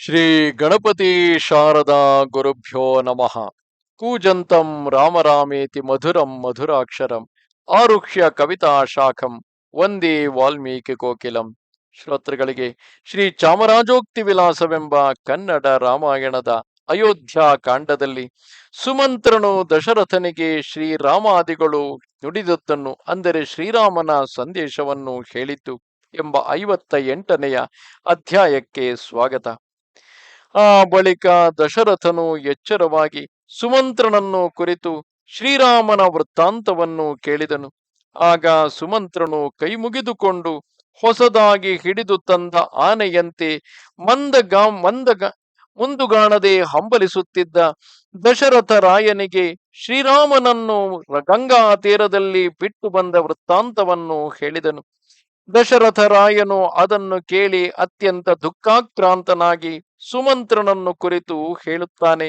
ಶ್ರೀ ಗಣಪತಿ ಶಾರದಾ ಗುರುಭ್ಯೋ ನಮಃ. ಕೂಜಂತಂ ರಾಮರಾಮೇತಿ ಮಧುರಂ ಮಧುರಾಕ್ಷರಂ ಆರುಕ್ಷ್ಯ ಕವಿತಾ ಶಾಖಂ ವಂದೇ ವಾಲ್ಮೀಕಿ ಕೋಕಿಲಂ. ಶ್ರೋತೃಗಳಿಗೆ ಶ್ರೀ ಚಾಮರಾಜೋಕ್ತಿ ವಿಲಾಸವೆಂಬ ಕನ್ನಡ ರಾಮಾಯಣದ ಅಯೋಧ್ಯ ಕಾಂಡದಲ್ಲಿ ಸುಮಂತ್ರನು ದಶರಥನಿಗೆ ಶ್ರೀರಾಮಾದಿಗಳು ನುಡಿದದ್ದನ್ನು ಅಂದರೆ ಶ್ರೀರಾಮನ ಸಂದೇಶವನ್ನು ಹೇಳಿತು ಎಂಬ ಐವತ್ತ ಎಂಟನೆಯ ಅಧ್ಯಾಯಕ್ಕೆ ಸ್ವಾಗತ. ಆ ಬಳಿಕ ದಶರಥನು ಎಚ್ಚರವಾಗಿ ಸುಮಂತ್ರನನ್ನು ಕುರಿತು ಶ್ರೀರಾಮನ ವೃತ್ತಾಂತವನ್ನು ಕೇಳಿದನು. ಆಗ ಸುಮಂತ್ರನು ಕೈ ಮುಗಿದುಕೊಂಡು ಹೊಸದಾಗಿ ಹಿಡಿದು ತಂದ ಆನೆಯಂತೆ ಮಂದಗಾ ಮಂದಗ ಮುಂದುಗಾಣದೆ ಹಂಬಲಿಸುತ್ತಿದ್ದ ದಶರಥ ರಾಯನಿಗೆ ಶ್ರೀರಾಮನನ್ನು ಗಂಗಾ ತೀರದಲ್ಲಿ ಬಿಟ್ಟು ಬಂದ ವೃತ್ತಾಂತವನ್ನು ಹೇಳಿದನು. ದಶರಥ ರಾಯನು ಅದನ್ನು ಕೇಳಿ ಅತ್ಯಂತ ದುಃಖಾಕ್ರಾಂತನಾಗಿ ಸುಮಂತ್ರನನ್ನು ಕುರಿತು ಹೇಳುತ್ತಾನೆ,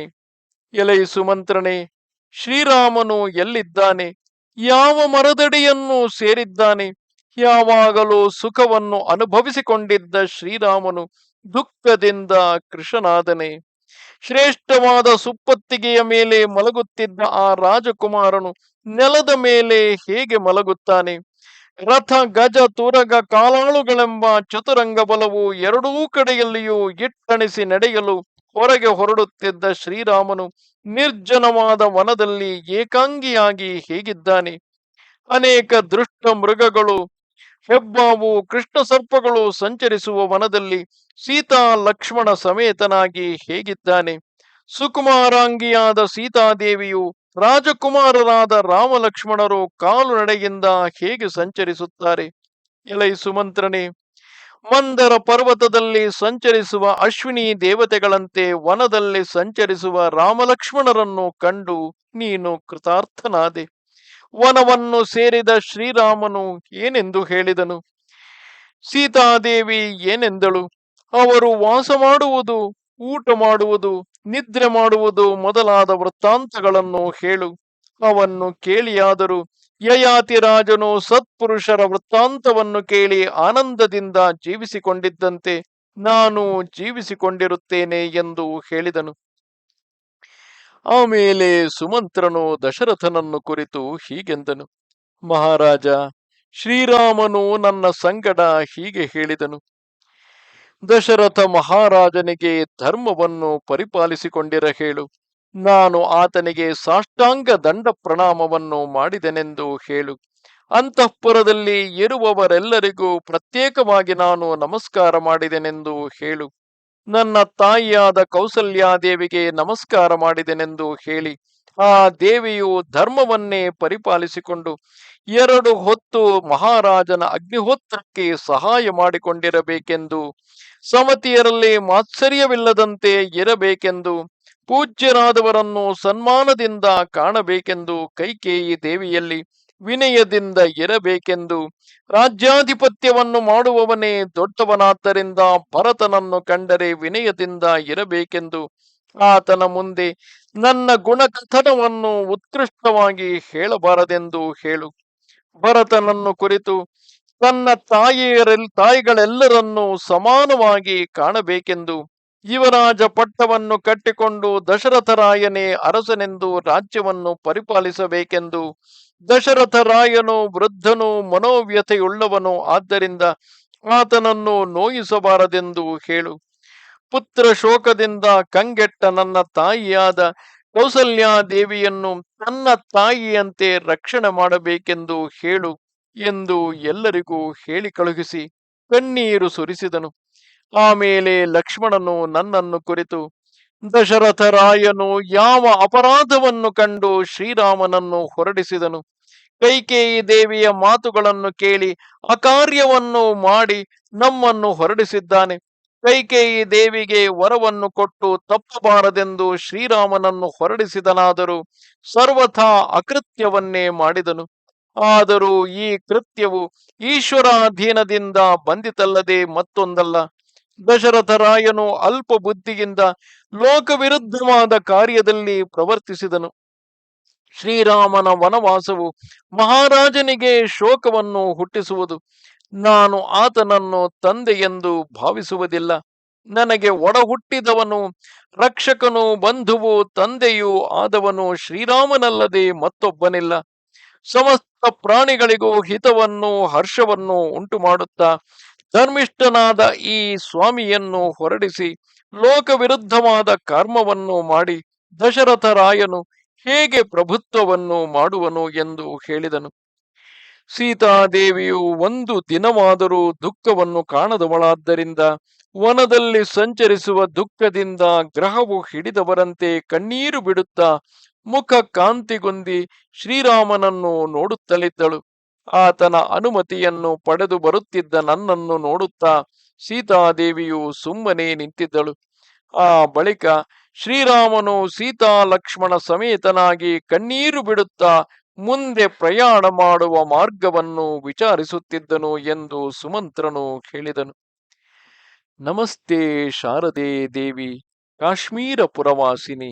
ಎಲೈ ಸುಮಂತ್ರನೇ, ಶ್ರೀರಾಮನು ಎಲ್ಲಿದ್ದಾನೆ? ಯಾವ ಮರದಡಿಯನ್ನು ಸೇರಿದ್ದಾನೆ? ಯಾವಾಗಲೂ ಸುಖವನ್ನು ಅನುಭವಿಸಿಕೊಂಡಿದ್ದ ಶ್ರೀರಾಮನು ದುಃಖದಿಂದ ಕೃಷನಾದನೆ ಶ್ರೇಷ್ಠವಾದ ಸುಪ್ಪತ್ತಿಗೆಯ ಮೇಲೆ ಮಲಗುತ್ತಿದ್ದ ಆ ರಾಜಕುಮಾರನು ನೆಲದ ಮೇಲೆ ಹೇಗೆ ಮಲಗುತ್ತಾನೆ? ರಥ, ಗಜ, ತುರಗ, ಕಾಲಾಳುಗಳೆಂಬ ಚತುರಂಗ ಬಲವು ಎರಡೂ ಕಡೆಯಲ್ಲಿಯೂ ಇಟ್ಟಣಿಸಿ ನಡೆಯಲು ಹೊರಗೆ ಹೊರಡುತ್ತಿದ್ದ ಶ್ರೀರಾಮನು ನಿರ್ಜನವಾದ ವನದಲ್ಲಿ ಏಕಾಂಗಿಯಾಗಿ ಹೇಗಿದ್ದಾನೆ? ಅನೇಕ ದೃಷ್ಟ ಮೃಗಗಳು, ಹೆಬ್ಬಾವು ಕೃಷ್ಣ ಸರ್ಪಗಳು ಸಂಚರಿಸುವ ವನದಲ್ಲಿ ಸೀತಾ ಲಕ್ಷ್ಮಣ ಸಮೇತನಾಗಿ ಹೇಗಿದ್ದಾನೆ? ಸುಕುಮಾರಾಂಗಿಯಾದ ಸೀತಾದೇವಿಯು ರಾಜಕುಮಾರರಾದ ರಾಮ ಲಕ್ಷ್ಮಣರು ಕಾಲು ನಡೆಯಿಂದ ಹೇಗೆ ಸಂಚರಿಸುತ್ತಾರೆ? ಎಲೈ ಸುಮಂತ್ರನೇ, ಮಂದರ ಪರ್ವತದಲ್ಲಿ ಸಂಚರಿಸುವ ಅಶ್ವಿನಿ ದೇವತೆಗಳಂತೆ ವನದಲ್ಲಿ ಸಂಚರಿಸುವ ರಾಮಲಕ್ಷ್ಮಣರನ್ನು ಕಂಡು ನೀನು ಕೃತಾರ್ಥನಾದೆ. ವನವನ್ನು ಸೇರಿದ ಶ್ರೀರಾಮನು ಏನೆಂದು ಹೇಳಿದನು? ಸೀತಾದೇವಿ ಏನೆಂದಳು? ಅವರು ವಾಸ ಮಾಡುವುದು, ಊಟ ಮಾಡುವುದು ನಿದ್ರೆ ಮಾಡುವುದು ಮೊದಲಾದ ವೃತ್ತಾಂತಗಳನ್ನು ಹೇಳು. ಅವನ್ನು ಕೇಳಿಯಾದರೂ ಯಯಾತಿ ರಾಜನು ಸತ್ಪುರುಷರ ವೃತ್ತಾಂತವನ್ನು ಕೇಳಿ ಆನಂದದಿಂದ ಜೀವಿಸಿಕೊಂಡಿದ್ದಂತೆ ನಾನು ಜೀವಿಸಿಕೊಂಡಿರುತ್ತೇನೆ ಎಂದು ಹೇಳಿದನು. ಆಮೇಲೆ ಸುಮಂತ್ರನು ದಶರಥನನ್ನು ಕುರಿತು ಹೀಗೆಂದನು. ಮಹಾರಾಜ, ಶ್ರೀರಾಮನು ನನ್ನ ಸಂಗಡ ಹೀಗೆ ಹೇಳಿದನು. ದಶರಥ ಮಹಾರಾಜನಿಗೆ ಧರ್ಮವನ್ನು ಪರಿಪಾಲಿಸಿಕೊಂಡಿರ ಹೇಳು. ನಾನು ಆತನಿಗೆ ಸಾಷ್ಟಾಂಗ ದಂಡ ಪ್ರಣಾಮವನ್ನು ಮಾಡಿದೆನೆಂದು ಹೇಳು. ಅಂತಃಪುರದಲ್ಲಿ ಇರುವವರೆಲ್ಲರಿಗೂ ಪ್ರತ್ಯೇಕವಾಗಿ ನಾನು ನಮಸ್ಕಾರ ಮಾಡಿದೆನೆಂದು ಹೇಳು. ನನ್ನ ತಾಯಿಯಾದ ಕೌಸಲ್ಯಾದೇವಿಗೆ ನಮಸ್ಕಾರ ಮಾಡಿದೆನೆಂದು ಹೇಳಿ. ಆ ದೇವಿಯು ಧರ್ಮವನ್ನೇ ಪರಿಪಾಲಿಸಿಕೊಂಡು ಎರಡು ಹೊತ್ತು ಮಹಾರಾಜನ ಅಗ್ನಿಹೋತ್ರಕ್ಕೆ ಸಹಾಯ ಮಾಡಿಕೊಂಡಿರಬೇಕೆಂದು ಸಮತಿಯರಲ್ಲಿ ಮಾತ್ಸರ್ಯವಿಲ್ಲದಂತೆ ಇರಬೇಕೆಂದು ಪೂಜ್ಯರಾದವರನ್ನು ಸನ್ಮಾನದಿಂದ ಕಾಣಬೇಕೆಂದು ಕೈಕೇಯಿ ದೇವಿಯಲ್ಲಿ ವಿನಯದಿಂದ ಇರಬೇಕೆಂದು ರಾಜ್ಯಾಧಿಪತ್ಯವನ್ನು ಮಾಡುವವನೇ ದೊಡ್ಡವನಾದ್ದರಿಂದ ಭರತನನ್ನು ಕಂಡರೆ ವಿನಯದಿಂದ ಇರಬೇಕೆಂದು ಆತನ ಮುಂದೆ ನನ್ನ ಗುಣಕಥನವನ್ನು ಉತ್ಕೃಷ್ಟವಾಗಿ ಹೇಳಬಾರದೆಂದು ಹೇಳು. ಭರತನನ್ನು ಕುರಿತು ತನ್ನ ತಾಯಿಯರೆಲ್, ತಾಯಿಗಳೆಲ್ಲರನ್ನೂ ಸಮಾನವಾಗಿ ಕಾಣಬೇಕೆಂದು ಯುವರಾಜ ಪಟ್ಟವನ್ನು ಕಟ್ಟಿಕೊಂಡು ದಶರಥರಾಯನೇ ಅರಸನೆಂದು ರಾಜ್ಯವನ್ನು ಪರಿಪಾಲಿಸಬೇಕೆಂದು ದಶರಥರಾಯನು ವೃದ್ಧನು ಮನೋವ್ಯಥೆಯುಳ್ಳವನು ಆದ್ದರಿಂದ ಆತನನ್ನು ನೋಯಿಸಬಾರದೆಂದು ಹೇಳು. ಪುತ್ರ ಶೋಕದಿಂದ ಕಂಗೆಟ್ಟ ನನ್ನ ತಾಯಿಯಾದ ಕೌಸಲ್ಯಾದೇವಿಯನ್ನು ತನ್ನ ತಾಯಿಯಂತೆ ರಕ್ಷಣೆ ಮಾಡಬೇಕೆಂದು ಹೇಳು. ಎಂದು ಎಲ್ಲರಿಗೂ ಹೇಳಿ ಕಳುಹಿಸಿ ಕಣ್ಣೀರು ಸುರಿಸಿದನು. ಆಮೇಲೆ ಲಕ್ಷ್ಮಣನು ನನ್ನನ್ನು ಕುರಿತು, ದಶರಥರಾಯನು ಯಾವ ಅಪರಾಧವನ್ನು ಕಂಡು ಶ್ರೀರಾಮನನ್ನು ಹೊರಡಿಸಿದನು? ಕೈಕೇಯಿ ದೇವಿಯ ಮಾತುಗಳನ್ನು ಕೇಳಿ ಅಕಾರ್ಯವನ್ನು ಮಾಡಿ ನಮ್ಮನ್ನು ಹೊರಡಿಸಿದ್ದಾನೆ. ಕೈಕೇಯಿ ದೇವಿಗೆ ವರವನ್ನು ಕೊಟ್ಟು ತಪ್ಪಬಾರದೆಂದು ಶ್ರೀರಾಮನನ್ನು ಹೊರಡಿಸಿದನಾದರೂ ಸರ್ವಥಾ ಅಕೃತ್ಯವನ್ನೇ ಮಾಡಿದನು. ಆದರೂ ಈ ಕೃತ್ಯವು ಈಶ್ವರಾಧೀನದಿಂದ ಬಂದಿತಲ್ಲದೆ ಮತ್ತೊಂದಲ್ಲ. ದಶರಥರಾಯನು ಅಲ್ಪ ಬುದ್ಧಿಯಿಂದ ಲೋಕವಿರುದ್ಧವಾದ ಕಾರ್ಯದಲ್ಲಿ ಪ್ರವರ್ತಿಸಿದನು. ಶ್ರೀರಾಮನ ವನವಾಸವು ಮಹಾರಾಜನಿಗೆ ಶೋಕವನ್ನು ಹುಟ್ಟಿಸುವುದು. ನಾನು ಆತನನ್ನು ಎಂದು ಭಾವಿಸುವುದಿಲ್ಲ. ನನಗೆ ಒಡಹುಟ್ಟಿದವನು, ರಕ್ಷಕನು ಬಂಧುವು ತಂದೆಯೂ ಆದವನು ಶ್ರೀರಾಮನಲ್ಲದೆ ಮತ್ತೊಬ್ಬನಿಲ್ಲ. ಸಮಸ್ತ ಪ್ರಾಣಿಗಳಿಗೂ ಹಿತವನ್ನು ಹರ್ಷವನ್ನು ಉಂಟು ಮಾಡುತ್ತಾ ಧರ್ಮಿಷ್ಠನಾದ ಈ ಸ್ವಾಮಿಯನ್ನು ಹೊರಡಿಸಿ ಲೋಕ ವಿರುದ್ಧವಾದ ಕರ್ಮವನ್ನು ಮಾಡಿ ದಶರಥರಾಯನು ಹೇಗೆ ಪ್ರಭುತ್ವವನ್ನು ಮಾಡುವನು ಎಂದು ಹೇಳಿದನು. ಸೀತಾದೇವಿಯು ಒಂದು ದಿನವಾದರೂ ದುಃಖವನ್ನು ಕಾಣದವಳಾದ್ದರಿಂದ ವನದಲ್ಲಿ ಸಂಚರಿಸುವ ದುಃಖದಿಂದ ಗ್ರಹವು ಹಿಡಿದವರಂತೆ ಕಣ್ಣೀರು ಬಿಡುತ್ತಾ ಮುಖ ಕಾಂತಿಗೊಂದಿ ಶ್ರೀರಾಮನನ್ನು ನೋಡುತ್ತಲಿದ್ದಳು. ಆತನ ಅನುಮತಿಯನ್ನು ಪಡೆದು ಬರುತ್ತಿದ್ದ ನನ್ನನ್ನು ನೋಡುತ್ತಾ ಸೀತಾದೇವಿಯು ಸುಮ್ಮನೆ ನಿಂತಿದ್ದಳು. ಆ ಬಳಿಕ ಶ್ರೀರಾಮನು ಸೀತಾ ಲಕ್ಷ್ಮಣ ಸಮೇತನಾಗಿ ಕಣ್ಣೀರು ಬಿಡುತ್ತಾ ಮುಂದೆ ಪ್ರಯಾಣ ಮಾಡುವ ಮಾರ್ಗವನ್ನು ವಿಚಾರಿಸುತ್ತಿದ್ದನು ಎಂದು ಸುಮಂತ್ರನು ಹೇಳಿದನು. ನಮಸ್ತೆ ಶಾರದೆ ದೇವಿ, ಕಾಶ್ಮೀರ ಪುರವಾಸಿನಿ.